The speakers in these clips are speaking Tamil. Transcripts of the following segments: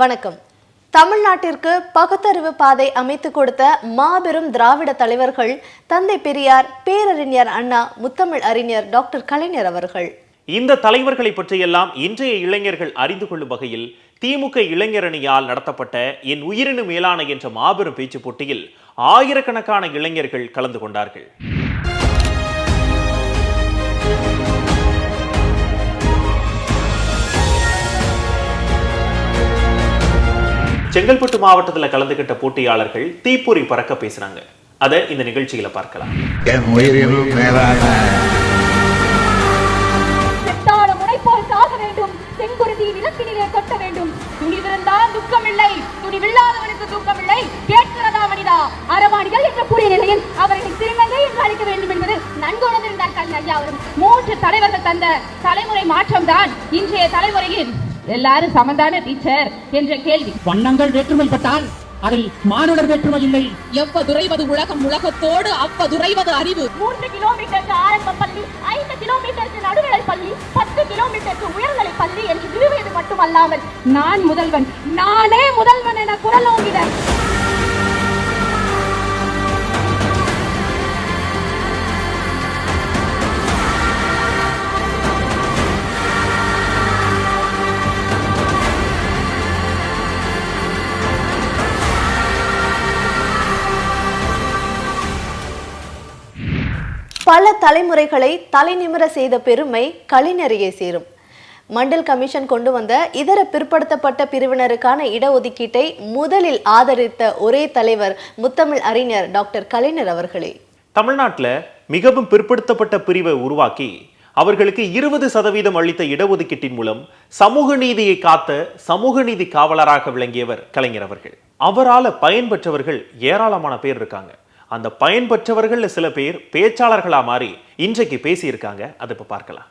வணக்கம். தமிழ்நாட்டிற்கு பகுத்தறிவு பாதை அமைத்து கொடுத்த மாபெரும் திராவிட தலைவர்கள் தந்தை பெரியார் பேரறிஞர் அண்ணா முத்தமிழ் அறிஞர் டாக்டர் கலைஞர் அவர்கள். இந்த தலைவர்களை பற்றியெல்லாம் இன்றைய இளைஞர்கள் அறிந்து கொள்ளும் வகையில் திமுக இளைஞரணியால் நடத்தப்பட்ட என் உயிரினு மேலான என்ற மாபெரும் பேச்சு போட்டியில் ஆயிரக்கணக்கான இளைஞர்கள் கலந்து கொண்டார்கள். செங்கல்பட்டு மாவட்டத்தில் கலந்துகிட்ட போட்டியாளர்கள் தீப்பொறி பறக்க பேசினாங்க அதை இந்த நிகழ்ச்சியில பார்க்கலாம். அறவாணிகள் என்ற கூடிய நிலையில் அவர்களை திருநங்கை என்று அழைக்க வேண்டும் என்பது நன்கு உணர்ந்திருந்தார் கலைஞர் ஐயா அவரும். மூன்று தலைவர்கள் தந்த தலைமுறை மாற்றம் தான் இன்றைய தலைமுறையில். எல்லாரும் சமந்தான டீச்சர் என்ற கேள்வி. வண்ணங்கள் வேற்றுமைப்பட்டால் அதில் மானுடர் வேற்றுமை இல்லை. எவ்வதுரைவது உலகம் உலகத்தோடு அவ்வதுரைவது அறிவு. மூன்று கிலோமீட்டருக்கு ஆரம்ப பள்ளி ஐந்து கிலோமீட்டருக்கு நடுநிலை பள்ளி பத்து கிலோமீட்டருக்கு உயர்நிலை பள்ளி என்று நிறுவியது மட்டுமல்லாமல் நான் முதல்வன் நானே முதல்வன் என குரல் ஓங்கினர் பல தலைமுறைகளை தலைநிமிர செய்த பெருமை கலைஞரையே சேரும். மண்டல் கமிஷன் கொண்டு வந்த இதர பிற்படுத்தப்பட்ட பிரிவினருக்கான இடஒதுக்கீட்டை முதலில் ஆதரித்த ஒரே தலைவர் முத்தமிழ் அறிஞர் டாக்டர் கலைஞர் அவர்களே. தமிழ்நாட்டில் மிகவும் பிற்படுத்தப்பட்ட பிரிவை உருவாக்கி அவர்களுக்கு இருபது சதவீதம் அளித்த இடஒதுக்கீட்டின் மூலம் சமூக நீதியை காத்த சமூக நீதி காவலராக விளங்கியவர் கலைஞர் அவர்கள். அவரால் பயன்பெற்றவர்கள் ஏராளமான பேர் இருக்காங்க. அந்த பயன்பெற்றவர்கள் சில பேர் பேச்சாளர்களா மாறி இன்றைக்கு பேசியிருக்காங்க. அதை இப்ப பார்க்கலாம்.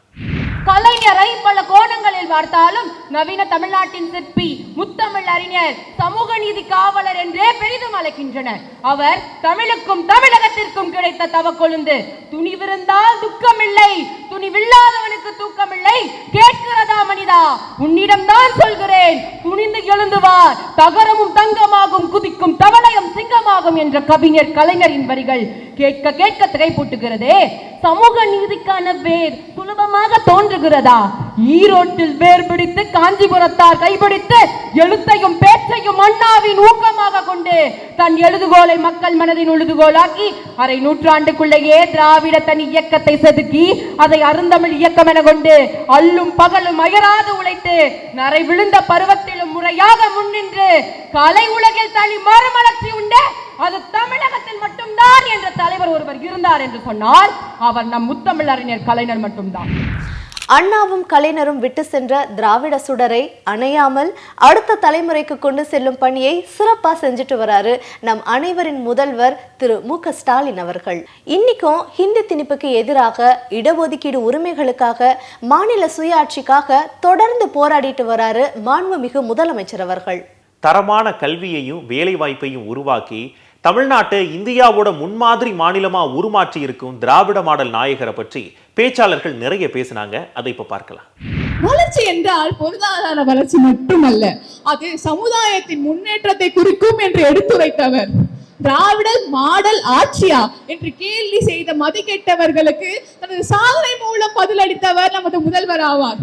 கலைஞரை பல கோணங்களில் பார்த்தாலும் நவீன தமிழ்நாட்டின் சிற்பி முத்தமிழ் அறிஞர் சமூக நீதி காவலர் என்றே பெரிதும் அழைக்கின்றனர். அவர் தமிழுக்கும் தமிழகத்திற்கும் கிடைத்த தவக்கொழுந்து துணிவிருந்தால் துக்கமில்லை துணிவில்லாதவனுக்கு தூக்கமில்லை கேட்கிற மனிதா உன்னிடம்தான் சொல்கிறேன். துணிந்து எழுந்து வா. தகரமும் தங்கமாகும் குதிக்கும் தவளையும் சிங்கமாகும் என்ற கவிஞர் கலைஞரின் வரிகள். கேட்க கேட்க திரைப்பூட்டுகிறதே சமூக நீதிக்கான வேர் சுலபமாக தோன்றுகிறதா? ஈரோட்டில் வேர் பிடித்து காஞ்சிபுரத்தார் கைபிடித்து எழுத்தையும் பேச்சையும் அண்ணாவின் ஊக்கமாக கொண்டு தன் எழுதுகோலை மக்கள் மனதின் உழுதுகோலாக்கி அரை நூற்றாண்டுக்குள்ளேயே திராவிட தனி இயக்கத்தை செதுக்கி அதை அருந்தமிழ் இயக்கம் என கொண்டு அல்லும் பகலும் அயராது உழைத்து நரை விழுந்த பருவத்திலும் முறையாக முன்னின்று கலை உலகில் தனி மறுமலர்ச்சி உண்டு அது தமிழகத்தில் மட்டும்தான் என்ற தலைவர் ஒருவர் இருந்தார் என்று சொன்னால் அவர் நம் முத்தமிழ் அறிஞர் கலைஞர் மட்டும்தான். அண்ணாவும் கலைஞரும் விட்டு சென்ற திராவிட சுடரை அணையாமல் அடுத்த தலைமுறைக்கு கொண்டு செல்லும் பணியை சிறப்பாக செஞ்சுட்டு வராரு நம் அனைவரின் முதல்வர் திரு மு க ஸ்டாலின் அவர்கள். இன்னைக்கும் ஹிந்தி திணிப்புக்கு எதிராக இடஒதுக்கீடு உரிமைகளுக்காக மாநில சுயாட்சிக்காக தொடர்ந்து போராடிட்டு வராரு மாண்புமிகு முதலமைச்சர் அவர்கள். தரமான கல்வியையும் வேலை வாய்ப்பையும் உருவாக்கி தமிழ்நாட்டை இந்தியாவோட முன்மாதிரி மாநிலமா உருமாற்றி இருக்கும் திராவிட மாடல் நாயகரை பற்றி பேச்சாளர்கள் நிறைய பேசினாங்க. அதை இப்ப பார்க்கலாம். வளர்ச்சி என்றால் பொருளாதார வளர்ச்சி மட்டுமல்ல அது சமுதாயத்தின் முன்னேற்றத்தை குறிக்கும் என்று எடுத்து வைத்தவர் திராவிடர் மாடல் ஆட்சியா என்று கேள்வி செய்த மதிக்கெட்டவர்களுக்கு தனது சாதனை மூலம் பதிலளித்தவர் நமது முதல்வர் ஆவார்.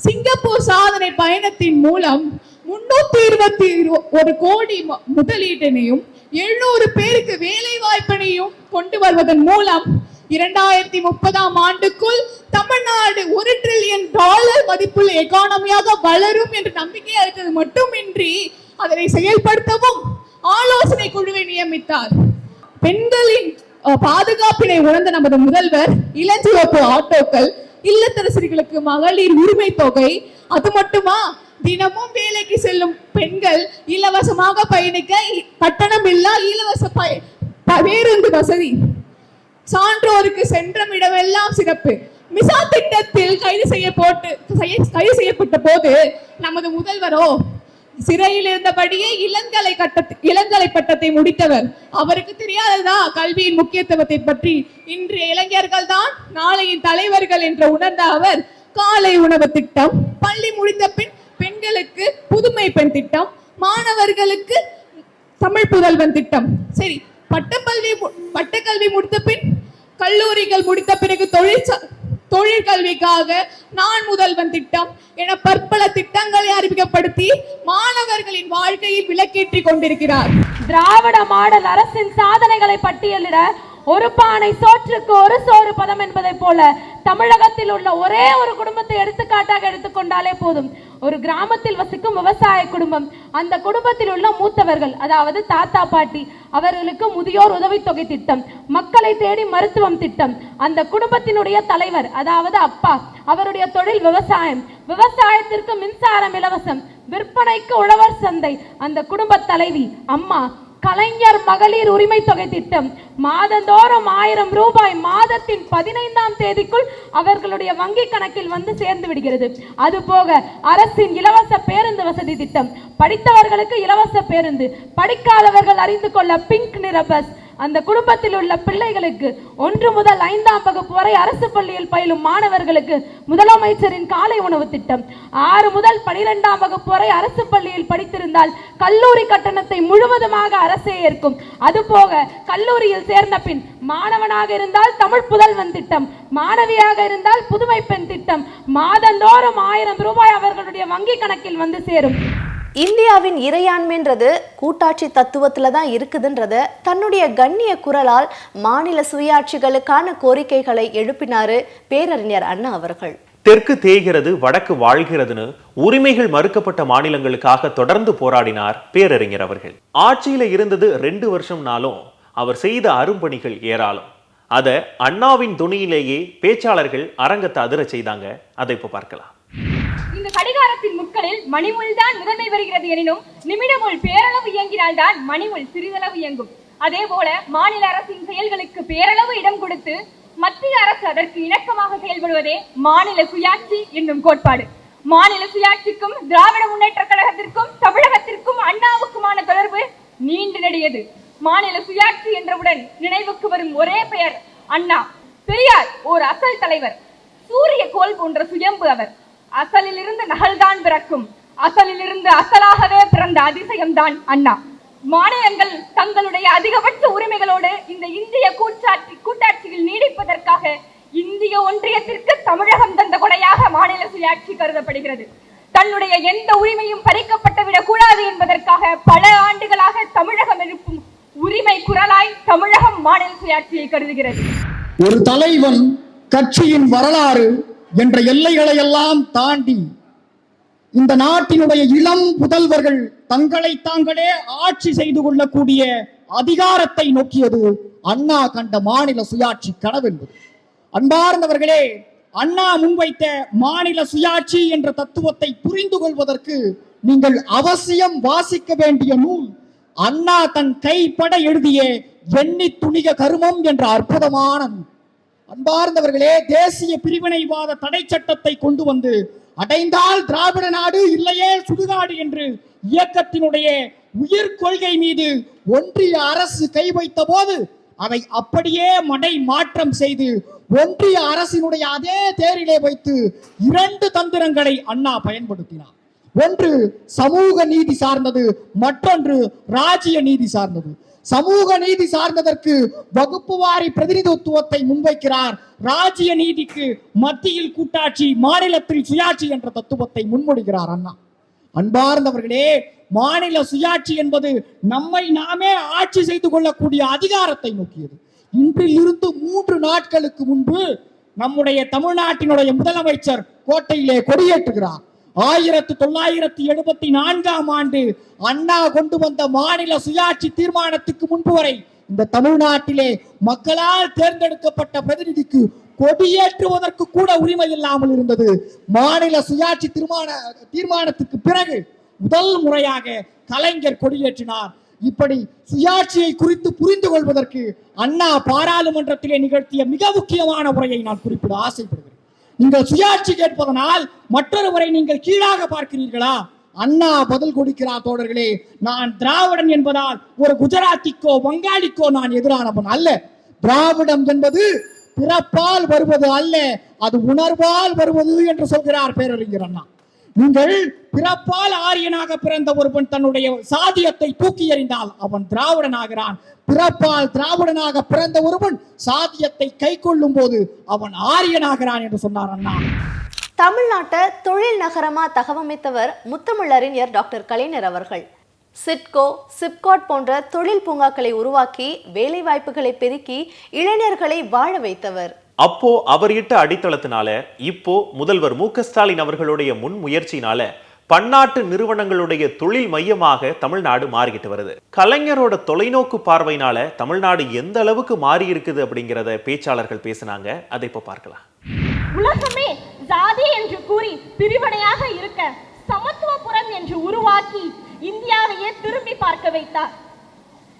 சிங்கப்பூர் சாதனை பயணத்தின் மூலம் முன்னூத்தி இருபத்தி ஒரு கோடி முதலீட்டினையும் எழுநூறு பேருக்கு வேலை வாய்ப்பினையும் கொண்டு வருவதன் மூலம் இரண்டாயிரத்தி முப்பதாம் ஆண்டுக்குள் தமிழ்நாடு ஒரு ட்ரில்லியன் டாலர் மதிப்புள்ள எக்கானமியாக வளரும் என்று நம்பிக்கை இருக்கிறது மட்டுமின்றி அதனை செயல்படுத்தவும் ஆலோசனை குழுவை நியமித்தார். பெண்களின் பாதுகாப்பினை உணர்ந்த நமது முதல்வர் இளஞ்சிவப்பு ஆட்டோக்கள் இல்லத்தரசிகளுக்கு மகளிர் உரிமை தொகை அது மட்டுமா? தினமும் வேலைக்கு செல்லும் பெண்கள் இலவசமாக பயணிக்க கட்டணம் இல்லா இலவச பேருந்து வசதி. சான்றோருக்கு சென்ற இடமெல்லாம் சிறப்பு. மிசா திட்டத்தில் கைது செய்ய போட்டு செய்ய- கைது செய்யப்பட்ட போது நமது முதல்வரோ சிறையில் இருந்தபடியே இளங்கலை கட்ட இளங்கலை பட்டத்தை முடித்தவர். அவருக்கு தெரியாததா கல்வியின் முக்கியத்துவத்தை பற்றி? இன்றைய இளைஞர்கள் தான் நாளையின் தலைவர்கள் என்று உணர்ந்த அவர் காலை உணவு திட்டம். பள்ளி முடிந்த பின் பெண்களுக்கு புதுமை பெண் திட்டம் மாணவர்களுக்கு தமிழ் புதல்வன் திட்டம். சரி பட்டப்பல்வி பட்டக்கல்வி முடித்த பின் கல்லூரிகள் முடித்த பிறகு தொழில் தொழிற்கல்விக்காக நான் முதல்வன் திட்டம் என பற்பல திட்டங்களை அறிமுகப்படுத்தி மாணவர்களின் வாழ்க்கையை விளக்கேற்றி கொண்டிருக்கிறார். திராவிட மாடல் அரசின் சாதனைகளை பட்டியலிட ஒரு பானை சோற்றுக்கு ஒரு சோறு பதம் என்பதை போல தமிழகத்தில் உள்ள ஒரே ஒரு குடும்பத்தை எடுத்துக்காட்டாக எடுத்துக்கொண்டாலே போதும். ஒரு கிராமத்தில் வசிக்கும் விவசாய குடும்பம் அந்த குடும்பத்தில் உள்ள மூத்தவர்கள் அதாவது தாத்தா பாட்டி அவர்களுக்கு முதியோர் உதவித்தொகை திட்டம் மக்களை தேடி மருத்துவம் திட்டம் அந்த குடும்பத்தினுடைய தலைவர் அதாவது அப்பா அவருடைய தொழில் விவசாயம் விவசாயத்திற்கு மின்சாரம் இலவசம் விற்பனைக்கு உழவர் சந்தை அந்த குடும்ப தலைவி அம்மா கலைஞர் மகளிர் உரிமை தொகை திட்டம். மாதந்தோறும் ஆயிரம் ரூபாய் மாதத்தின் பதினைந்தாம் தேதிக்குள் அவர்களுடைய வங்கி கணக்கில் வந்து சேர்ந்து விடுகிறது. அதுபோக அரசின் இலவச பேருந்து வசதி திட்டம். படித்தவர்களுக்கு இலவச பேருந்து. படிக்காதவர்கள் அறிந்து கொள்ள பிங்க் நிற பஸ். அந்த குடும்பத்தில் உள்ள பிள்ளைகளுக்கு ஒன்று முதல் ஐந்தாம் வகுப்பு வரை அரசு பள்ளியில் பயிலும் மாணவர்களுக்கு முதலமைச்சரின் காலை உணவு திட்டம். ஆறு முதல் பனிரெண்டாம் வகுப்பு வரை அரசு பள்ளியில் படித்திருந்தால் கல்லூரி கட்டணத்தை முழுவதுமாக அரசே ஏற்கும். அதுபோக கல்லூரியில் சேர்ந்த பின் மாணவனாக இருந்தால் தமிழ் புதல்வன் திட்டம் மாணவியாக இருந்தால் புதுமை பெண் திட்டம். மாதந்தோறும் ஆயிரம் ரூபாய் அவர்களுடைய வங்கி கணக்கில் வந்து சேரும். இந்தியாவின் இறையாண்மைன்றது கூட்டாட்சி தத்துவத்துல தான் இருக்குதுன்றத தன்னுடைய கண்ணிய குரலால் மாநில சுயாட்சிகளுக்கான கோரிக்கைகளை எழுப்பினாரு பேரறிஞர் அண்ணா அவர்கள். தெற்கு தேய்கிறது வடக்கு வாழ்கிறதுன்னு உரிமைகள் மறுக்கப்பட்ட மாநிலங்களுக்காக தொடர்ந்து போராடினார் பேரறிஞர் அவர்கள். ஆட்சியில இருந்தது ரெண்டு வருஷம்னாலும் அவர் செய்த அரும்பணிகள் ஏராளம். அத அண்ணாவின் துணியிலேயே பேச்சாளர்கள் அரங்கத்தை அதிர செய்தாங்க. அதை இப்ப பார்க்கலாம். இந்த முட்களில் மணிமுள் தான் முதன்மை வருகிறது எனினும் நிமிடமுள் பேரளவு இயங்கினால்தான் மணிமுள் சிறிதளவு இயங்கும். அதே போல மாநில அரசின் செயல்களுக்கு பேரளவு இடம் கொடுத்து மத்திய அரசு அதற்கு இணக்கமாக செயல்படுவதே மாநில சுயாட்சி என்னும் கோட்பாடு. மாநில சுயாட்சிக்கும் திராவிட முன்னேற்ற கழகத்திற்கும் தமிழகத்திற்கும் அண்ணாவுக்குமான தொடர்பு நீண்டு நெடியது. மாநில சுயாட்சி என்றவுடன் நினைவுக்கு வரும் ஒரே பெயர் அண்ணா. பெரியார் ஒரு அசல் தலைவர். சூரிய கோல் போன்ற சுயம்பு அவர். அசலிலிருந்து நகல்தான் பிறக்கும். அசலிலிருந்து அசலாகவே பிறந்த அதிசயம்தான் அண்ணா. மாநிலங்கள் தங்களுடைய அதிகபட்ச உரிமைகளோடு இந்த இந்திய கூட்டாட்சி கூட்டாட்சியில் நீடிப்பதற்காக இந்திய ஒன்றியத்திற்கு தமிழகம் தந்த கொடையாக மாநில சுயாட்சி கருதப்படுகிறது. தன்னுடைய எந்த உரிமையும் பறிக்கப்பட்டுவிடக் கூடாது என்பதற்காக பல ஆண்டுகளாக தமிழகம் எழுப்பும் உரிமை குரலாய் தமிழகம் மாநில சுயாட்சியை கருதுகிறது. ஒரு தலைவன் கட்சியின் வரலாறு என்ற எல்லைகளை எல்லாம் தாண்டி இந்த நாட்டினுடைய இளம் புதல்வர்கள் தங்களை தாங்களே ஆட்சி செய்து கொள்ளக்கூடிய அதிகாரத்தை நோக்கியது அண்ணா கண்ட மாநில சுயாட்சி கனவு என்பது. அன்பார்ந்தவர்களே அண்ணா முன்வைத்த மாநில சுயாட்சி என்ற தத்துவத்தை புரிந்து கொள்வதற்கு நீங்கள் அவசியம் வாசிக்க வேண்டிய நூல் அண்ணா தன் கைப்பட எழுதிய எண்ணி துணிக கருமம் என்ற அற்புதமான நூல். அன்பார்ந்தவர்களே தேசிய பிரிவினைவாத தடை சட்டத்தை கொண்டு வந்து அடைந்தால் திராவிட நாடு இல்லையே சுடுகாடு என்று இயக்கத்தினுடைய உயிர் கொள்கை மீது ஒன்றிய அரசு கை வைத்த போது அதை அப்படியே மடை மாற்றம் செய்து ஒன்றிய அரசினுடைய அதே தேரிலே வைத்து இரண்டு தந்திரங்களை அண்ணா பயன்படுத்தினார். ஒன்று சமூக நீதி சார்ந்தது மற்றொன்று ராஜ்ய நீதி சார்ந்தது. சமூக நீதி சார்ந்ததற்கு வகுப்பு வாரி பிரதிநிதித்துவத்தை முன்வைக்கிறார். ராஜ்ய நீதிக்கு மத்தியில் கூட்டாட்சி மாநிலத்தில் சுயாட்சி என்ற தத்துவத்தை முன்மொழிகிறார் அண்ணா. அன்பார்ந்தவர்களே மாநில சுயாட்சி என்பது நம்மை நாமே ஆட்சி செய்து கொள்ளக்கூடிய அதிகாரத்தை நோக்கியது. இன்றிலிருந்து மூன்று நாட்களுக்கு முன்பு நம்முடைய தமிழ்நாட்டினுடைய முதலமைச்சர் கோட்டையிலே கொடியேற்றுகிறார். ஆயிரத்தி தொள்ளாயிரத்தி எழுபத்தி நான்காம் ஆண்டு அண்ணா கொண்டு வந்த மாநில சுயாட்சி தீர்மானத்துக்கு முன்பு வரை இந்த தமிழ்நாட்டிலே மக்களால் தேர்ந்தெடுக்கப்பட்ட பிரதிநிதிக்கு கொடியேற்றுவதற்கு கூட உரிமை இல்லாமல் இருந்தது. மாநில சுயாட்சி தீர்மான தீர்மானத்துக்கு பிறகு முதல் முறையாக கலைஞர் கொடியேற்றினார். இப்படி சுயாட்சியை குறித்து புரிந்து கொள்வதற்கு அண்ணா பாராளுமன்றத்திலே நிகழ்த்திய மிக முக்கியமான உரையை நான் குறிப்பிட ஆசைப்படுகிறேன். நீங்கள் சுயாட்சி கேட்பதனால் மற்றொருவரை நீங்கள் கீழாக பார்க்கிறீர்களா? அண்ணா பதில் கொடுக்கிறார் தோழர்களே நான் திராவிடன் என்பதால் ஒரு குஜராத்திக்கோ வங்காளிக்கோ நான் எதிரானவன் அல்ல. திராவிடம் என்பது பிறப்பால் வருவது அல்ல அது உணர்வால் வருவது என்று சொல்கிறார் பேரறிஞர் அண்ணா. நீங்கள் பிறப்பால் ஆரியனாக பிறந்த ஒருவன் தன்னுடைய சாதியத்தை தூக்கி எறிந்தால் அவன் திராவிடனாகிறான். பிறப்பால் திராவிடனாக பிறந்த ஒருவன் சாதியத்தை கை கொள்ளும் போது அவன் ஆரியனாகிறான் என்று சொன்னார் அண்ணா. தமிழ்நாட்டை தொழில் நகரமா தகவமைத்தவர் முத்தமிழறிஞர் டாக்டர் கலைஞர் அவர்கள். சிட்கோ சிப்காட் போன்ற தொழில் பூங்காக்களை உருவாக்கி வேலை வாய்ப்புகளை பெருக்கி இளைஞர்களை வாழ வைத்தவர். அப்போ அவர் இட்ட அடித்தளத்தினால இப்போ முதல்வர் மு ஸ்டாலின் அவர்களுடைய முன் முயற்சியினால பன்னாட்டு நிறுவனங்களுடைய தொழில் மையமாக தமிழ்நாடு மாறிக்கிட்டு வருது. கலைஞரோட தொலைநோக்கு பார்வையினால தமிழ்நாடு எந்த அளவுக்கு மாறி இருக்குது அப்படிங்கிறத பேச்சாளர்கள் பேசினாங்க. அதை இப்போ பார்க்கலாம். உலகமே ஜாதி என்று கூறி பிரிவினையாக இருக்க சமத்துவபுரம் என்று உருவாக்கி இந்தியாவையே திரும்பி பார்க்க வைத்தார்.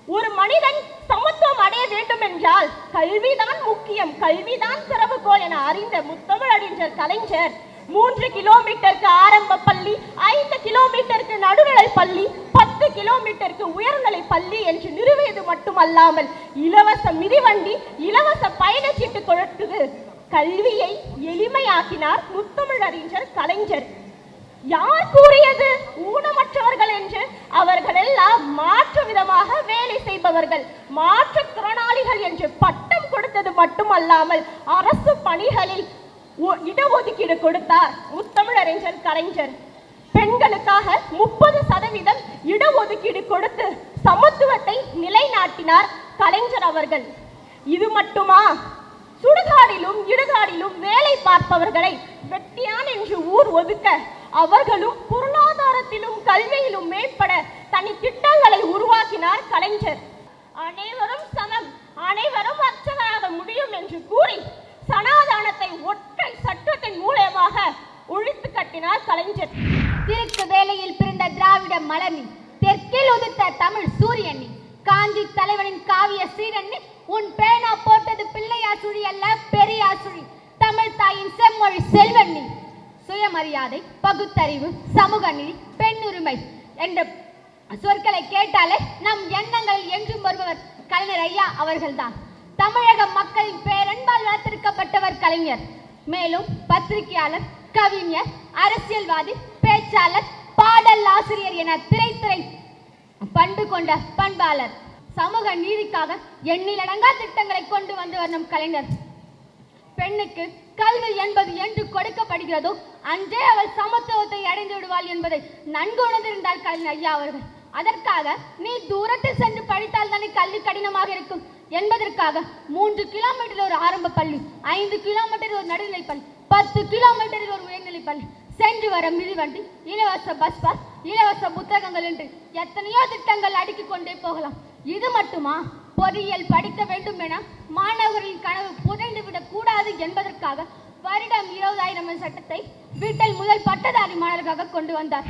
ஒரு மனிதன் சமத்துவம் அடைய வேண்டும் என்றால் கல்விதான் முக்கியம். கல்விதான் திறவுகோல் என அறிந்த முத்தமிழ் அறிஞர் கலைஞர் மூன்று கிலோமீட்டருக்கு ஆரம்ப பள்ளி ஐந்து கிலோமீட்டருக்கு நடுநிலை பள்ளி பத்து கிலோமீட்டருக்கு உயர்நிலை பள்ளி என்று நிறுவியது மட்டுமல்லாமல் இலவச மிதிவண்டி இலவச பயணச்சீட்டு கொடுத்தது கல்வியை எளிமையாக்கினார் முத்தமிழறிஞர் கலைஞர். யார் கூறியது? ஊனமற்றவர்கள் என்று அவர்கள் எல்லாம் மாற்று விதமாக வேலை செய்பவர்கள் மாற்றுத்திறனாளிகள் என்று பட்டம் கொடுத்தது மட்டுமல்லாமல் அரசு பணிகளில் இடஒதுக்கீடு கொடுத்தார் முத்தமிழறிஞர் கலைஞர். பெண்களுக்காக முப்பது சதவீதம் இடஒதுக்கீடு கொடுத்து சமத்துவத்தை நிலைநாட்டினார் கலைஞர் அவர்கள். இது மட்டுமா? சுடுகாடிலும் இடுகாடிலும் வேலை பார்ப்பவர்களை வெட்டியான் என்று ஊர் ஒதுக்க அவர்களும் பொருளாதாரத்திலும் கல்வியிலும் மேம்பட தனி திட்டங்களை உருவாக்கினார் கலைஞர். அனைவரும் சமம். அனைவரும் அர்ச்சகராக முடியும் என்று கூறி சனாதானத்தை ஒற்றை சட்டத்தின் மூலமாக ஒழித்து கட்டினார் கலைஞர். திருக்கு வேலையில் பிறந்த திராவிட மலர்னி தெற்கில் உதித்த தமிழ் சூரியனி காஞ்சி தலைவனின் காவிய சீரண்ணி உன் பேனா போட்டது பிள்ளையார் சுழி அல்ல பெரியார் சுழி தமிழ் தாயின் செம்மொழி செல்வண்ணி சுயமரியாதை பகுத்தறிவு சமூக நீதி பெண்ணுரிமை என்ற சொற்களை கேட்டாலே நம் எண்ணங்களில் என்றும் வருபவர் கலைஞர் ஐயா அவர்கள்தான். தமிழக மக்களின் பேரன்பால் வளர்த்திருக்கப்பட்டவர் கலைஞர். மேலும் பத்திரிகையாளர் கவிஞர் அரசியல்வாதி பேச்சாளர் பாடல் ஆசிரியர் என திரைத்துறை பண்பு கொண்ட பண்பாளர். சமூக நீதிக்காக எண்ணிலடங்கா திட்டங்களை கொண்டு வந்தவர் நம் கலைஞர். பெண்ணுக்கு கல்வி என்பது என்று கொடுக்கப்படுகிறதோ அன்றே அவள் சமத்துவத்தை அடைந்து விடுவாள் என்பதை நன்கு உணர்ந்திருந்தார் கலைஞர் ஐயா அவர்கள். அதற்காக நீ தூரத்தில் சென்று படித்தால் தானே கல்வி கடினமாக இருக்கும். என்பதற்காக மூன்று கிலோமீட்டர் ஒரு ஆரம்ப பள்ளி ஐந்து கிலோமீட்டர் ஒரு நடுநிலை பள்ளி பத்து கிலோமீட்டரில் ஒரு உயர்நிலை பள்ளி. சென்று வர மிதிவண்டி இலவச பஸ் பாஸ் இலவச புத்தகங்கள் என்று எத்தனையோ திட்டங்கள் அடுக்கிக் கொண்டே போகலாம். இது மட்டுமா? பொறியியல் படிக்க வேண்டும் என மாணவர்களின் கனவு புதைந்து விடக்கூடாது என்பதற்காக வருடம் இருபதாயிரம் சட்டத்தை வீட்டில் முதல் பட்டதாரி மாணவர்களாக கொண்டு வந்தார்.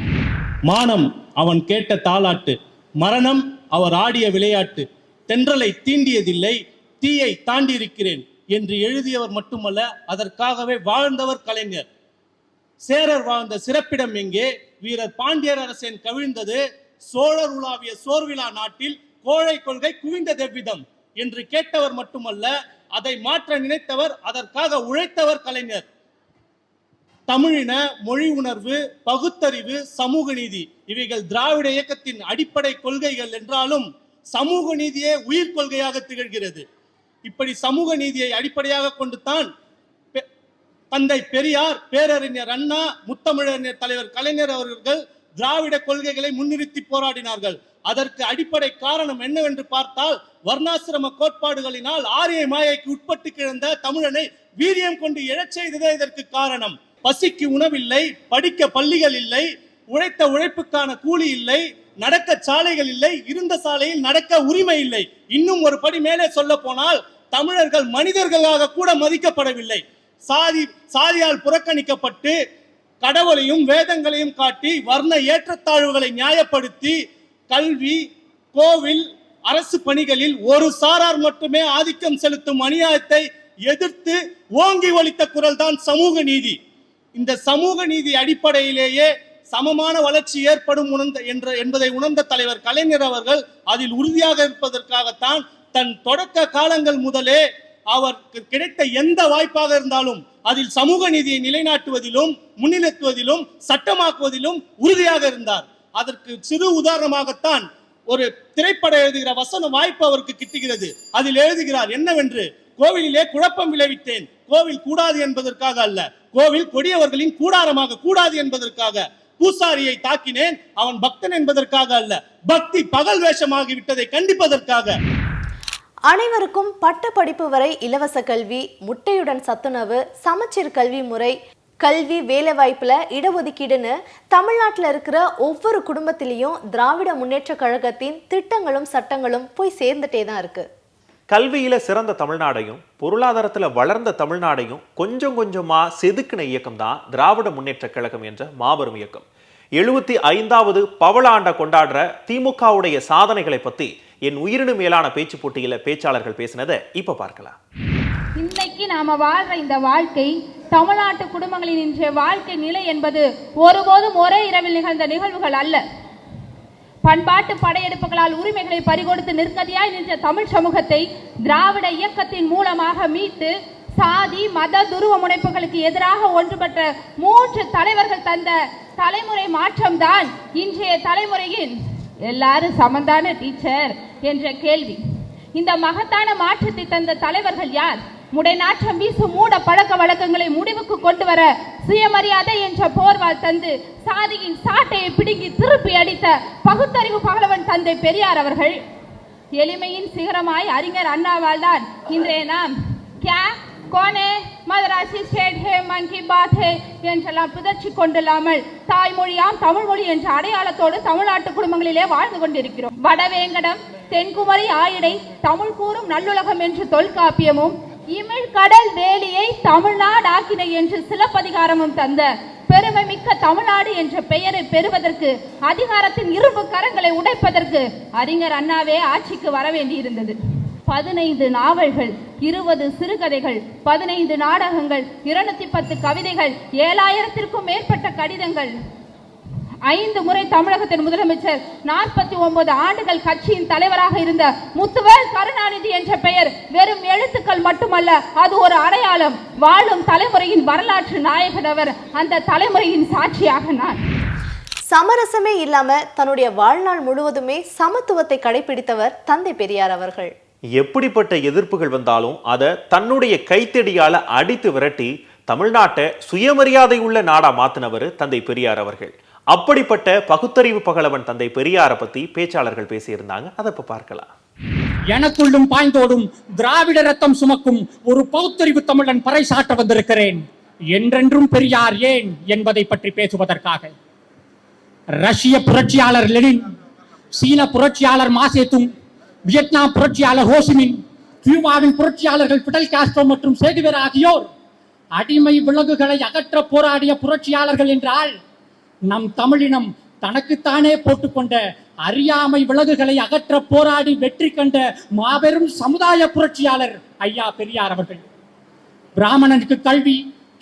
மானம் அவன் கேட்ட தாளாட்டு மரணம் அவர் ஆடிய விளையாட்டு. தென்றலை தீண்டியதில்லை தீயை தாண்டியிருக்கிறேன் என்று எழுதியவர் மட்டுமல்ல அதற்காகவே வாழ்ந்தவர் கலைஞர். சேரர் வாழ்ந்த சிறப்பிடம் எங்கே? வீரர் பாண்டியர் அரசன் கவிழ்ந்தது சோழர் உலாவிய சோர்விழா நாட்டில் கோழை கொள்கை குவிந்தது எவ்விதம்? என்று கேட்டவர் மட்டுமல்ல அதை மாற்ற நினைத்தவர் அதற்காக உழைத்தவர் கலைஞர். தமிழின மொழி உணர்வு பகுத்தறிவு சமூக நீதி இவைகள் திராவிட இயக்கத்தின் அடிப்படை கொள்கைகள் என்றாலும் சமூக நீதியே உயிர் கொள்கையாக திகழ்கிறது. இப்படி சமூக நீதியை அடிப்படையாக கொண்டு தான் பெ- தந்தை பெரியார் பேரறிஞர் அண்ணா முத்தமிழறிஞர் தலைவர் கலைஞர் அவர்கள் திராவிட கொள்கைகளை முன்னிறுத்தி போராடினார்கள். அதற்கு அடிப்படை காரணம் என்னவென்று பார்த்தால் வர்ணாசிரம கோட்பாடுகளினால் ஆரிய மாயைக்கு உட்பட்டு கிடந்த தமிழனை வீரியம் கொண்டு எழச் செய்ததே இதற்கு காரணம். பசிக்கு உணவில்லை படிக்க பள்ளிகள் இல்லை உழைத்த உழைப்புக்கான கூலி இல்லை நடக்க சாலைகள் இல்லை இருந்த சாலையில் நடக்க உரிமை இல்லை. இன்னும் ஒரு படி மேலே சொல்ல போனால் தமிழர்கள் மனிதர்களாக கூட மதிக்கப்படவில்லை. சாதி சாதியால் புறக்கணிக்கப்பட்டு கடவுளையும் வேதங்களையும் காட்டி வர்ண ஏற்றத்தாழ்வுகளை நியாயப்படுத்தி கல்வி கோவில் அரசு பணிகளில் ஒரு சாரார் மட்டுமே ஆதிக்கம் செலுத்தும் அநியாயத்தை எதிர்த்து ஓங்கி ஒலித்த குரல் தான் சமூக நீதி. இந்த சமூக நீதி அடிப்படையிலேயே சமமான வளர்ச்சி ஏற்படும் உணர்ந்த என்ற என்பதை உணர்ந்த தலைவர் கலைஞர் அவர்கள் அதில் உறுதியாக இருப்பதற்காகத்தான் தன் தொடக்க காலங்கள் முதலே அவருக்கு கிடைத்த எந்த வாய்ப்பாக இருந்தாலும் அதில் சமூக நீதியை நிலைநாட்டுவதிலும் முன்னிறுத்துவதிலும் சட்டமாக்குவதிலும் உறுதியாக இருந்தார். அதற்கு சிறு உதாரணமாகத்தான் ஒரு திரைப்பட எழுதுகிற வசன வாய்ப்பு அவருக்கு கிட்டுகிறது. அதில் எழுதுகிறார் என்னவென்று? கோவிலிலே குழப்பம் விளைவித்தேன். கோவில் கூடாது என்பதற்காக அல்ல. கோவில் கொடியவர்களின் கூடாரமாக கூடாது என்பதற்காக. பூசாரியை தாக்கினேன். அவன் பக்தன் என்பதற்காக அல்ல. பக்தி பகல் வேஷமாகி விட்டதை கண்டிப்பதற்காக. அனைவருக்கும் பட்ட படிப்பு வரை இலவச கல்வி முட்டையுடன் சத்துணவு சமச்சீர் கல்வி முறை கல்வி வேலைவாய்ப்புல இடஒதுக்கீடுன்னு தமிழ்நாட்டில் இருக்கிற ஒவ்வொரு குடும்பத்திலையும் திராவிட முன்னேற்ற கழகத்தின் திட்டங்களும் சட்டங்களும் போய் சேர்ந்துட்டே தான் இருக்கு. கல்வியில சிறந்த தமிழ்நாடையும் பொருளாதாரத்துல வளர்ந்த தமிழ்நாடையும் கொஞ்சம் கொஞ்சமா செதுக்கின இயக்கம் தான் திராவிட முன்னேற்ற கழகம் என்ற மாபெரும் இயக்கம். எழுபத்தி ஐந்தாவது பவள ஆண்டை கொண்டாடுற திமுகவுடைய சாதனைகளை பத்தி என் உயிரினு மேலான பேச்சு போட்டியில பேச்சாளர்கள் பேசினதை இப்ப பார்க்கலாம். இன்னைக்கு நாம வாழ்ற இந்த வாழ்க்கை தமிழ்நாட்டு குடும்பங்களின் இன்றைய வாழ்க்கை நிலை என்பது ஒருபோதும் ஒரே இரவில் நிகழ்ந்த நிகழ்வுகள் அல்ல. பண்பாட்டு படையெடுப்புகளால் உரிமைகளை பறிகொடுத்து நிற்கதியாய் நின்ற தமிழ் சமூகத்தை திராவிட இயக்கத்தின் மூலமாக மீட்டு சாதி மத துருவ முனைப்புகளுக்கு எதிராக ஒன்றுபட்ட மூன்று தலைவர்கள் தந்த தலைமுறை மாற்றம்தான் இன்றைய தலைமுறையின். எல்லாரும் சமந்தான டீச்சர் என்ற கேள்வி. இந்த மகத்தான மாற்றத்தை தந்த தலைவர்கள் யார்? முடைநாற்றம் வீசும் மூட பழக்க வழக்கங்களை முடிவுக்கு கொண்டு வர சுயமரியாதை என்ற போர்வால் தந்து சாதியின் சாட்டையை பிடுங்கி திருப்பி அடித்த பகுத்தறிவு பகலவன் தந்தை பெரியார் அவர்கள். எளிமையின் சிகரமாய் அறிஞர் அண்ணாவால் தான் இன்றைய நாம் கே கோனே மதராசி ஸ்டேட் ஹே மங்கி பாத் ஹே என்றெல்லாம் பிதற்றி கொண்டில்லாமல் தாய்மொழியாம் தமிழ் மொழி என்ற அடையாளத்தோடு தமிழ்நாட்டு குடும்பங்களிலே வாழ்ந்து கொண்டிருக்கிறோம். வடவேங்கடம் தென்குமரி ஆயிடை தமிழ் கூறும் நல்லுலகம் என்று தொல்காப்பியமும் இமிழ் கடல் வேலியை தமிழ்நாடாக்கினை என்று சிலப்பதிகாரமும் தந்த பெருமை மிக்க தமிழ்நாடு என்ற பெயரை பெறுவதற்கு அதிகாரத்தின் இரும்பு கரங்களை உடைப்பதற்கு அறிஞர் அண்ணாவே ஆட்சிக்கு வர வேண்டியிருந்தது பதினைந்து நாவல்கள் இருபது சிறுகதைகள் பதினைந்து நாடகங்கள் இருநூத்தி பத்து கவிதைகள் ஏழாயிரத்திற்கும் மேற்பட்ட கடிதங்கள். ஐந்து முறை தமிழகத்தின் முதலமைச்சர் நாற்பத்தி ஒன்பது ஆண்டுகள் கட்சியின் தலைவராக இருந்த முத்துவேல் கருணாநிதி என்ற பெயர் வெறும் எழுத்துக்கள் மட்டுமல்ல அது ஒரு அடையாளம். வாழும் தலைமுறையின் வரலாற்று நாயகன் அவர் அந்த தலைமுறையின் சாட்சியாக நான். சமரசமே இல்லாம தன்னுடைய வாழ்நாள் முழுவதுமே சமத்துவத்தை கடைபிடித்தவர் தந்தை பெரியார் அவர்கள். எப்படிப்பட்ட எதிர்ப்புகள் வந்தாலும் அதை தன்னுடைய கைத்தடியால அடித்து விரட்டி தமிழ்நாட்டை சுயமரியாதை உள்ள நாடா மாத்தினவர் தந்தை பெரியார் அவர்கள். அப்படிப்பட்ட பகுத்தறிவு பகலவன் தந்தை பெரியாரை பத்தி பேச்சாளர்கள் பேசியிருந்தாங்க. அதை இப்ப பார்க்கலாம். எனக்குள்ளும் பாய்ந்தோடும் திராவிட ரத்தம் சுமக்கும் ஒரு பகுத்தறிவு தமிழன் பறைசாட்ட வந்திருக்கிறேன். என்றென்றும் பெரியார் ஏன் என்பதை பற்றி பேசுவதற்காக. ரஷ்ய புரட்சியாளர் லெனின் சீன புரட்சியாளர் மாசேத்துங் வியட்நாம் புரட்சியாளர் ஹோசிமின் கியூபாவின் புரட்சியாளர்கள் பிடல் காஸ்ட்ரோ மற்றும் சேதுவேர் ஆகியோர் அடிமை விலங்குகளை அகற்ற போராடிய புரட்சியாளர்கள் என்றால் நம் தமிழினம் தனக்குத்தானே போட்டுக்கொண்ட அறியாமை விலகுகளை அகற்ற போராடி வெற்றி கண்ட மாபெரும் சமுதாய புரட்சியாளர் ஐயா பெரியார் அவர்கள். பிராமணனுக்கு கல்வி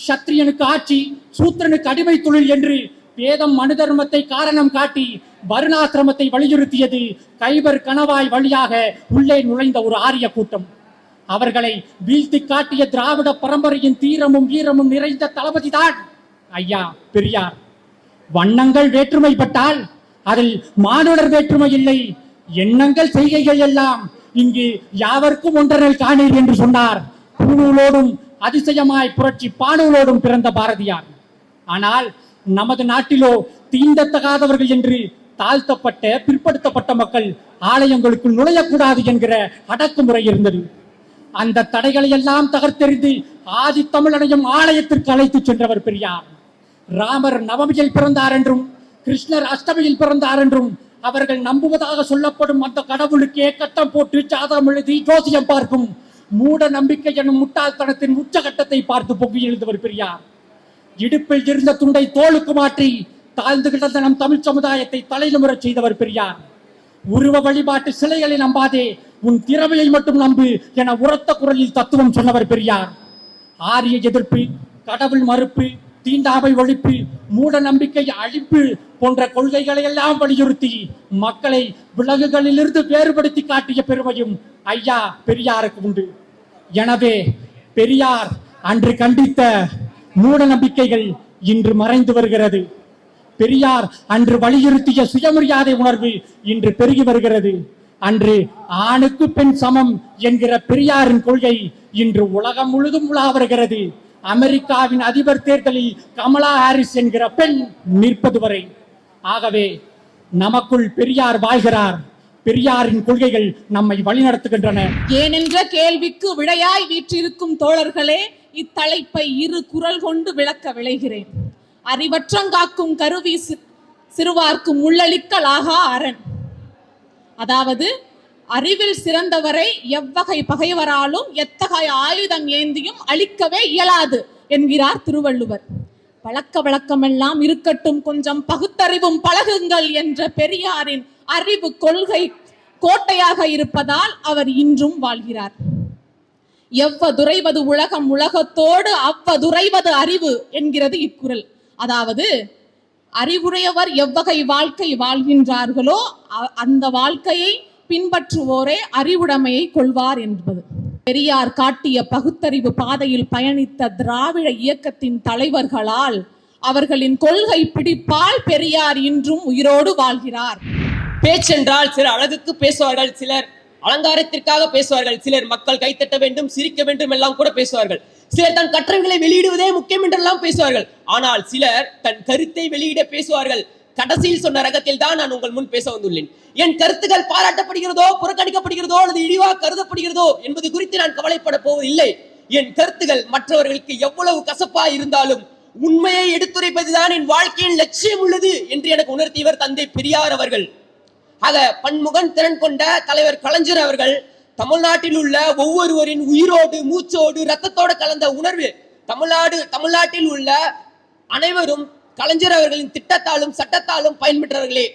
சத்திரியனுக்கு ஆட்சி சூத்திரனுக்கு அடிமை தொழில் என்று வேதம் மனு தர்மத்தை காரணம் காட்டி வருணாசிரமத்தை வலியுறுத்தியது கைபர் கணவாய் வழியாக உள்ளே நுழைந்த ஒரு ஆரிய கூட்டம். அவர்களை வீழ்த்தி காட்டிய திராவிட பரம்பரையின் தீரமும் வீரமும் நிறைந்த தளபதிதான் ஐயா பெரியார். வண்ணங்கள் வேற்றுமைப்பட்டால் அதில் மானுடர் வேற்றுமை இல்லை. எண்ணங்கள் செய்கைகள் எல்லாம் இங்கு யாவர்க்கும் ஒன்றரில் காணீர் என்று சொன்னார். பூநூலோடும் அதிசயமாய் புரட்சி பானூலோடும் பிறந்த பாரதியார். ஆனால் நமது நாட்டிலோ தீண்டத்தகாதவர்கள் என்று தாழ்த்தப்பட்ட பிற்படுத்தப்பட்ட மக்கள் ஆலயங்களுக்குள் நுழையக்கூடாது என்கிற அடக்குமுறை இருந்தது. அந்த தடைகளை எல்லாம் தகர்த்தெறிந்து ஆதி தமிழனையும் ஆலயத்திற்கு அழைத்துச் சென்றவர் பெரியார். ராமர் நவமியில் பிறந்தார் என்றும் கிருஷ்ணர் அஷ்டமியில் பிறந்தார் என்றும் அவர்கள் நம்புவதாக சொல்லப்படும் அந்த கடவுளுக்கே கட்டம் போட்டு சாதம் எழுதி ஜோசியம் பார்க்கும். மூட நம்பிக்கை எனும் முட்டாள்தனத்தின் உச்சகட்டத்தை பார்த்து பொங்கி எழுந்தவர் பெரியார். இடுப்பில் இருந்த துண்டை தோளுக்கு மாற்றி தாழ்ந்து கிடந்த நம் தமிழ் சமுதாயத்தை தலைநிமுறச் செய்தவர் பெரியார். உருவ வழிபாட்டு சிலைகளை நம்பாதே உன் திறமையை மட்டும் நம்பு என உரத்த குரலில் தத்துவம் சொன்னவர் பெரியார். ஆரிய எதிர்ப்பு கடவுள் மறுப்பு தீண்டாமை ஒழிப்பு மூட நம்பிக்கை அழிப்பு போன்ற கொள்கைகளை எல்லாம் வலியுறுத்தி மக்களை விலங்குகளிலிருந்து வேறுபடுத்தி காட்டிய பெருமையும் ஐயா பெரியாருக்கு உண்டு. எனவே பெரியார் அன்று கண்டித்த மூட நம்பிக்கைகள் இன்று மறைந்து வருகிறது. பெரியார் அன்று வலியுறுத்திய சுயமரியாதை உணர்வு இன்று பெருகி வருகிறது. அன்று ஆணுக்கு பெண் சமம் என்கிற பெரியாரின் கொள்கை இன்று உலகம் முழுதும் உலா வருகிறது. அமெரிக்காவின் அதிபர் தேர்தலில் கமலா ஹாரிஸ் என்கிற பெண் நிற்பது வரை. ஆகவே நமக்குள் பெரியார் வாழ்கிறார். பெரியாரின் கொள்கைகள் நம்மை வழிநடத்துகின்றன. ஏனென்ற கேள்விக்கு விடையாய் வீற்றிருக்கும் தோழர்களே இத்தலைப்பை இரு குரல் கொண்டு விளக்க விளைகிறேன் அறிவற்றங்காக்கும் கருவி சிறுவார்க்கு சிறுவார்க்கும் அரண். அதாவது அறிவில் சிறந்தவரை எவ்வகை பகைவராலும் எத்தகைய ஆயுதம் ஏந்தியும் அழிக்கவே இயலாது என்கிறார் திருவள்ளுவர். பழக்க வழக்கமெல்லாம் இருக்கட்டும் கொஞ்சம் பகுத்தறிவும் பழகுங்கள் என்ற பெரியாரின் அறிவு கொள்கை கோட்டையாக இருப்பதால் அவர் இன்றும் வாழ்கிறார். எவ்வதுரைவது உலகம் உலகத்தோடு அவ்வதுரைவது அறிவு என்கிறது இக்குறள். அதாவது அறிவுடையவர் எவ்வகை வாழ்க்கை வாழ்கின்றார்களோ அ- அந்த வாழ்க்கையை பின்பற்றுவோரே அறிவுடைமையை கொள்வார் என்பது. பெரியார் காட்டிய பகுத்தறிவு பாதையில் பயணித்த திராவிட இயக்கத்தின் தலைவர்களால் அவர்களின் கொள்கை பிடிப்பால் பெரியார் இன்றும் உயிரோடு வாழ்கிறார். பேச்சென்றால் சிலர் அழகுக்கு பேசுவார்கள் சிலர் அலங்காரத்திற்காக பேசுவார்கள் சிலர் மக்கள் கைத்தட்ட வேண்டும் சிரிக்க வேண்டும் எல்லாம் கூட பேசுவார்கள். சிலர் தன் கற்றல்களை வெளியிடுவதே முக்கியம் என்றெல்லாம் பேசுவார்கள். ஆனால் சிலர் தன் கருத்தை வெளியிட பேசுவார்கள். கடைசியில் சொன்ன ரகத்தில் தான் நான் உங்கள் முன் பேச வந்துள்ளேன். என் கருத்துக்கள் பாராட்டப்படுகிறதோ புறக்கணிக்கப்படுகிறதோ அல்லது இழிவாக கருதப்படுகிறதோ என்பது குறித்து நான் கவலைப்பட போவதில்லை. என் கருத்துகள் மற்றவர்களுக்கு எவ்வளவு கசப்பா இருந்தாலும் உண்மையை எடுத்துரைப்பதுதான் என் வாழ்க்கையின் லட்சியம் உள்ளது என்று எனக்கு உணர்த்தியவர் தந்தை பெரியார் அவர்கள். ஆக பன்முகன் திறன் கொண்ட தலைவர் கலைஞர் அவர்கள் தமிழ்நாட்டில் உள்ள ஒவ்வொருவரின் உயிரோடு மூச்சோடு ரத்தத்தோடு கலந்த உணர்வு தமிழ்நாடு தமிழ்நாட்டில் உள்ள அனைவரும் கலைஞர் அவர்களின் திட்டத்தாலும் சட்டத்தாலும் பயன்பெற்றவர்களே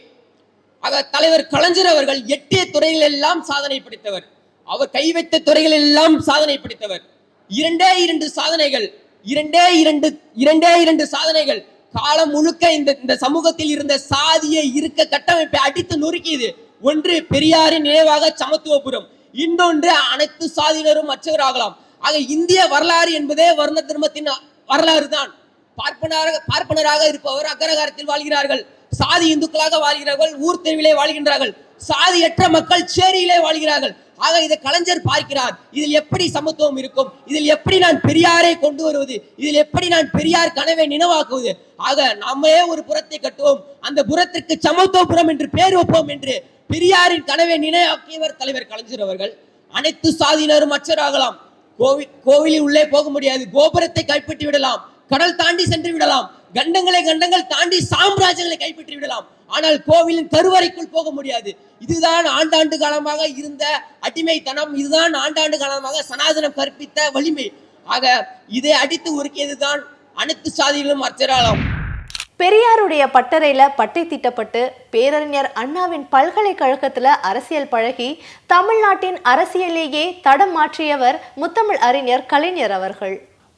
அவர் தலைவர் கலைஞர் அவர்கள் எட்டிய துறைகள் எல்லாம் சாதனை படைத்தவர். அவர் கை வைத்த துறைகள் எல்லாம் சாதனை படைத்தவர். இரண்டே இரண்டு சாதனைகள் இரண்டே இரண்டு இரண்டே இரண்டு சாதனைகள். காலம் முழுக்க இந்த இந்த சமூகத்தில் இருந்த சாதிய இருக்க கட்டமைப்பை அடித்து நொறுக்கியது ஒன்று பெரியாரின் நினைவாக சமத்துவபுரம். இன்னொன்று அனைத்து சாதியினரும் அச்சவராகலாம் ஆக இந்திய வரலாறு என்பதே வர்ண தர்மத்தின் வரலாறு தான் பார்ப்பனராக பார்ப்பனராக இருப்பவர் அக்ரகாரத்தில் வாழ்கிறார்கள். சாதி இந்துக்களாக வாழ்கிறார்கள் ஊர் தெருவிலே வாழ்கின்றார்கள். சாதியற்ற மக்கள் சேரியிலே வாழ்கிறார்கள். ஆக இதை கலைஞர் பார்க்கிறார். இதில் எப்படி சமத்துவம் இருக்கும்? இதில் எப்படி நான் பெரியாரை கொண்டு வருவது? இதில் எப்படி நான் பெரியார் கனவை நினைவாக்குவது? ஆக நாமே ஒரு புறத்தை கட்டுவோம். அந்த புறத்திற்கு சமத்துவபுரம் என்று பேர் வைப்போம் என்று பெரியாரின் கனவை நினைவாக்கியவர் தலைவர் கலைஞர் அவர்கள். அனைத்து சாதியினரும் அச்சராகலாம். கோவில் கோவிலில் உள்ளே போக முடியாது. கோபுரத்தை கைப்பற்றி விடலாம். கடல் தாண்டி சென்று விடலாம். கண்டங்களை கண்டங்கள் தாண்டி சாம்ராஜ்யங்களை கைப்பற்றி விடலாம். ஆனால் கோவிலின் கருவறைக்குள் போக முடியாது. இதுதான் ஆண்டாண்டு காலமாக இருந்த அடிமைத்தனம். இதுதான் ஆண்டாண்டு காலமாக சனாதனம் கற்பித்த வலிமை. ஆக இதை அடித்து உருக்கியதுதான் அனைத்து சாதிகளும் அச்சராலாம் பெரியாருடைய பட்டறையில் பட்டை தீட்டப்பட்டு பேரறிஞர் அண்ணாவின் பல்கலைக்கழகத்தில் அரசியல் பழகி தமிழ்நாட்டின் அரசியலேயே தடம் மாற்றியவர் முத்தமிழ் அறிஞர் கலைஞர் அவர்கள்.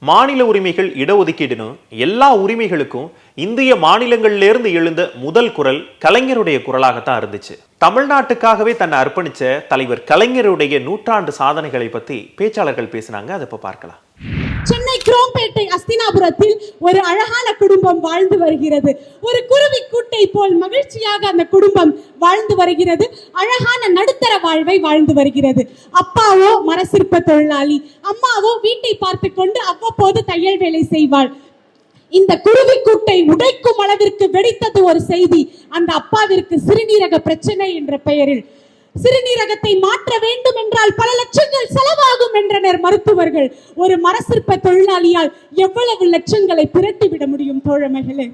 மாநில உரிமைகள் இடஒதுக்கீடுன்னு எல்லா உரிமைகளுக்கும் இந்திய மாநிலங்கள்லேருந்து எழுந்த முதல் குரல் கலைஞருடைய குரலாகத்தான் இருந்துச்சு. தமிழ்நாட்டுக்காகவே தன்னை அர்ப்பணிச்ச தலைவர் கலைஞருடைய நூற்றாண்டு சாதனைகளை பத்தி பேச்சாளர்கள் பேசினாங்க அதை இப்போ பார்க்கலாம். சென்னை குரோம்பேட்டை அஸ்தினாபுரத்தில் ஒரு அழகான குடும்பம் வாழ்ந்து வருகிறது. ஒரு குருவி கூட்டை போல் மகிழ்ச்சியாக அந்த குடும்பம் வாழ்ந்து வருகிறது. அழகான நடுத்தர வாழ்வை வாழ்ந்து வருகிறது. அப்பாவோ மரசிற்ப தொழிலாளி அம்மாவோ வீட்டை பார்த்து கொண்டு அவ்வப்போது தையல் வேலை செய்வாள். இந்த குருவி கூட்டை உடைக்கும் அளவிற்கு வெடித்தது ஒரு செய்தி. அந்த அப்பாவிற்கு சிறுநீரக பிரச்சனை என்ற பெயரில். சிறுநீரகத்தை மாற்ற வேண்டும் என்றால் பல லட்சங்கள் செலவாகும் என்றனர் மருத்துவர்கள். ஒரு மரசிற்ப தொழிலாளியால் எவ்வளவு லட்சங்களை பிரட்டிவிட முடியும் தோழமைகளே?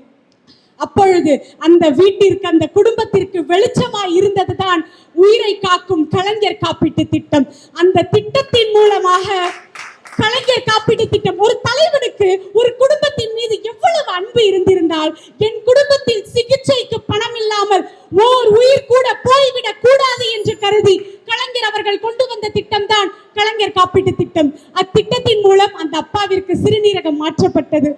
அப்பொழுது அந்த வீட்டிற்கு அந்த குடும்பத்திற்கு வெளிச்சமாய் இருந்ததுதான் உயிரை காக்கும் கலைஞர் காப்பீட்டு திட்டம். அந்த திட்டத்தின் மூலமாக கலைஞர் காப்பீட்டு திட்டம். ஒரு தலைவனுக்கு ஒரு குடும்பத்தின் மீது எவ்வளவு அன்பு இருந்திருந்தால் என் குடும்பத்தில் சிகிச்சைக்கு பணம் இல்லாமல் ஓர் உயிர் கூட போய்விடக் கூடாது என்று கருதி கலைஞர் அவர்கள் கொண்டு வந்த திட்டம் தான் கலைஞர் காப்பீட்டு திட்டம். அத்திட்டத்தின் மூலம் அந்த அப்பாவிற்கு சிறுநீரகம் மாற்றப்பட்டது.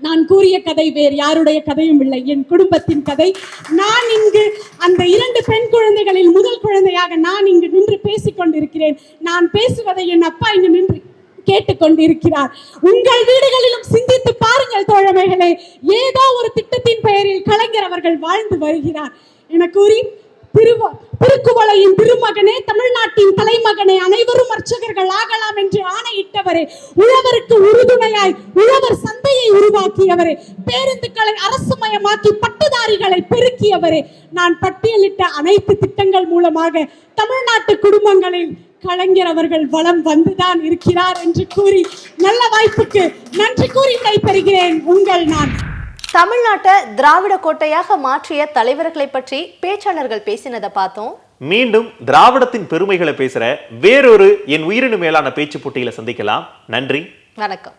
நான் கூறிய கதை வேறு யாருடைய கதையும் இல்லை. என் குடும்பத்தின் கதை நான் இங்கு அந்த இரண்டு பெண் குழந்தைகளில் முதல் குழந்தையாக நான் இங்கு நின்று பேசிக் கொண்டிருக்கிறேன் நான் பேசுவதை என் அப்பா இங்கு நின்று கேட்டுக்கொண்டிருக்கிறார். உங்கள் வீடுகளிலும் சிந்தித்து பாருங்கள் தோழமைகளே ஏதோ ஒரு திட்டத்தின் பெயரில் கலைஞர் அவர்கள் வாழ்ந்து வருகிறார். என கூறி திருவ திருக்குவளையின் திருமகனே தமிழ்நாட்டின் தலைமகனே அனைவரும் அர்ச்சகர்கள் ஆகலாம் என்று ஆணையிட்டவரே உழவருக்கு உறுதுணையாய் உழவர் சந்தையை உருவாக்கியவரே பேருந்துகளை அரசுமயமாக்கி பட்டுதாரிகளை பெருக்கியவரே நான் பட்டியலிட்ட அனைத்து திட்டங்கள் மூலமாக தமிழ்நாட்டு குடும்பங்களில் கலைஞர் அவர்கள் வளம் வந்துதான் இருக்கிறார் என்று கூறி நல்ல வாய்ப்புக்கு நன்றி கூறி விடைபெறுகிறேன். உங்கள் நான். தமிழ்நாட்டை திராவிட கோட்டையாக மாற்றிய தலைவர்களை பற்றி பேச்சாளர்கள் பேசினதை பார்த்தோம். மீண்டும் திராவிடத்தின் பெருமைகளை பேசுற வேறொரு என் உயிரினு மேலான பேச்சு போட்டியில சந்திக்கலாம். நன்றி. வணக்கம்.